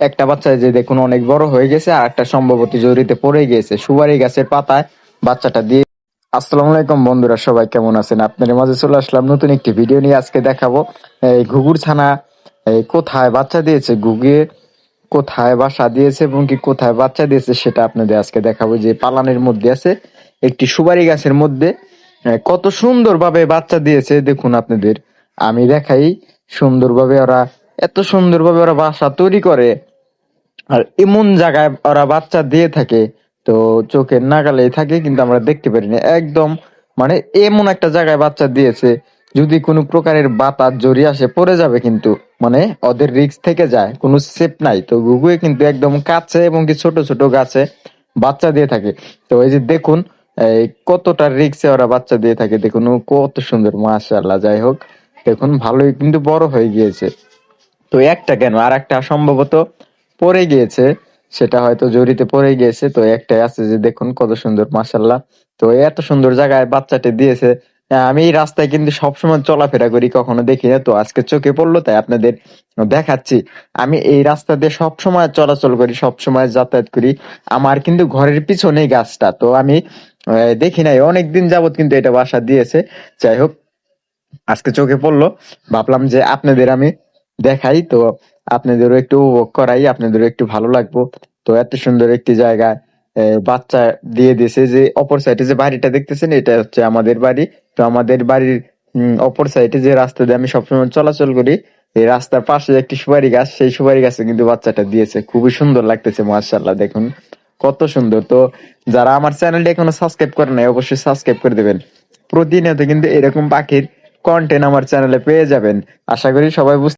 একটা বাচ্চা যে দেখুন অনেক বড় হয়ে গেছে, আর একটা সম্ভবত জড়িতে পড়ে গেছে। সুপারি গাছের পাতায় বাচ্চাটা দিয়ে আসসালামু আলাইকুম বন্ধুরা, সবাই কেমন আছেন? আপনাদের মাঝে চলে আসলাম নতুন একটি ভিডিও নিয়ে। আজকে দেখাবো, এই ঘুঘুর ছানা কোথায় বাচ্চা দিয়েছে ঘুগিয়ে কোথায় বাসা দিয়েছে এবং কি কোথায় বাচ্চা দিয়েছে সেটা আপনাদের আজকে দেখাবো। যে পালানের মধ্যে আছে, একটি সুপারি গাছের মধ্যে কত সুন্দরভাবে বাচ্চা দিয়েছে। দেখুন আপনাদের, আমি দেখাই সুন্দরভাবে ওরা এত সুন্দরভাবে ওরা বাসা তৈরি করে, আর এমন জায়গায় ওরা বাচ্চা দিয়ে থাকে, তো চোখের নাগালেই থাকে, কিন্তু আমরা দেখতে পারি না একদম মানে এমন একটা জায়গায় বাচ্চা দিয়েছে, যদি কোনো প্রকারের বাতাস জড়িয়ে আসে, পড়ে যাবে কিন্তু মানে ওদের রিক্স থেকে যায়, কোনো সেফ নাই। তো গুগুয়ে কিন্তু একদম কাছে এবং কি ছোট ছোট গাছে বাচ্চা দিয়ে থাকে। তো এই যে দেখুন কতটা রিক্সে ওরা বাচ্চা দিয়ে থাকে, দেখুন কত সুন্দর, মাশাআল্লাহ, যাই হোক, দেখুন, ভালোই কিন্তু বড় হয়ে গিয়েছে। তো একটা কেন? আর একটা সম্ভবত পড়ে গিয়েছে। সেটা হয়তো জড়িতে পড়ে গিয়েছে। তো একটাই আছে যে, দেখুন কত সুন্দর মাশাল্লাহ তো এত সুন্দর জায়গায় বাচ্চাটি দিয়েছে। আমি এই রাস্তায় কিন্তু সবসময় চলাফেরা করি, কখনো দেখি না। তো আজকে চোখে পড়ল, তাই আপনাদের দেখাচ্ছি। আমি এই রাস্তা দিয়ে সবসময় চলাচল করি, সবসময় যাতায়াত করি। আমার কিন্তু ঘরের পিছনেই গাছটা। তো আমি দেখি নাই, অনেকদিন যাবত কিন্তু এটা বাসা দিয়েছে। যাই হোক, আজকে চোখে পড়ল। ভাবলাম যে আপনাদের আমি দেখাই। তো আপনাদেরও একটু উপভোগ করাই আপনাদেরও একটু ভালো লাগবো। তো এত সুন্দর একটি জায়গায় আহ, বাচ্চা দিয়ে দিয়েছে যে অপর সাইডে যে বাড়িটা দেখতেছেন এটা হচ্ছে আমাদের বাড়ি। তো আমাদের বাড়ির অপর সাইডে যে রাস্তা দিয়ে আমি সবসময় চলাচল করি এই রাস্তার পাশে একটি সুপারি গাছ সেই সুপারি গাছে কিন্তু বাচ্চাটা দিয়েছে। খুবই সুন্দর লাগতেছে মার্শাল্লাহ দেখুন। কত সুন্দর। তো যারা আমার চ্যানেলটি এখনও সাবস্ক্রাইব করে নাই অবশ্যই সাবস্ক্রাইব করে দেবেন। প্রতিনিয়ত কিন্তু এরকম পাখির কন্টেন্ট আমার চ্যানেলে পেয়ে যাবেন। আশা করি সবাই বুঝতে